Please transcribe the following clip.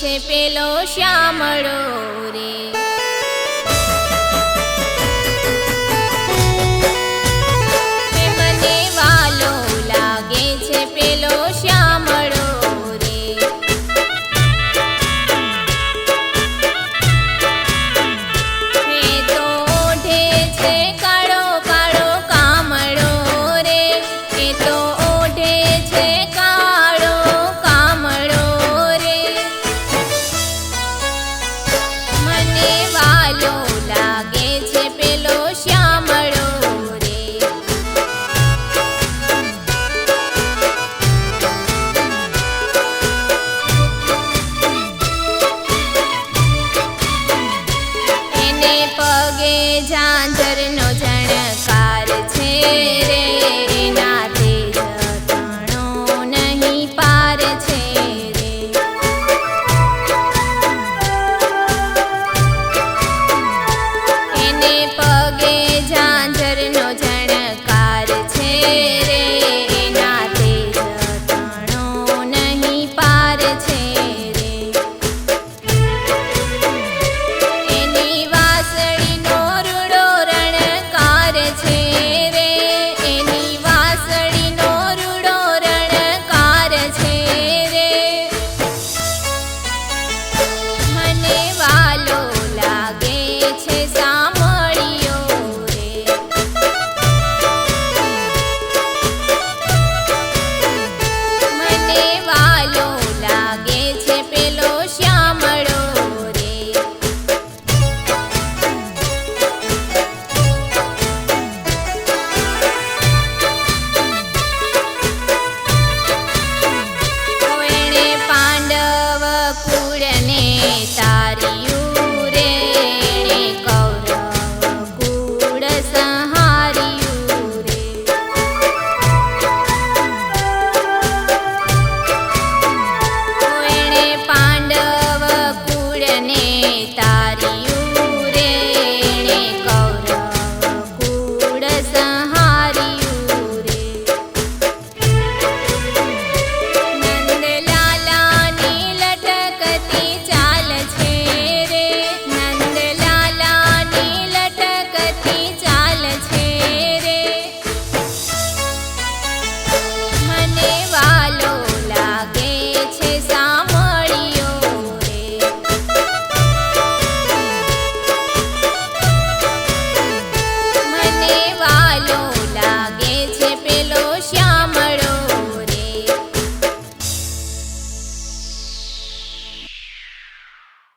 છે પેલો શ્યામળો રે. મને વાલો લાગે છે પેલો શ્યામળો તો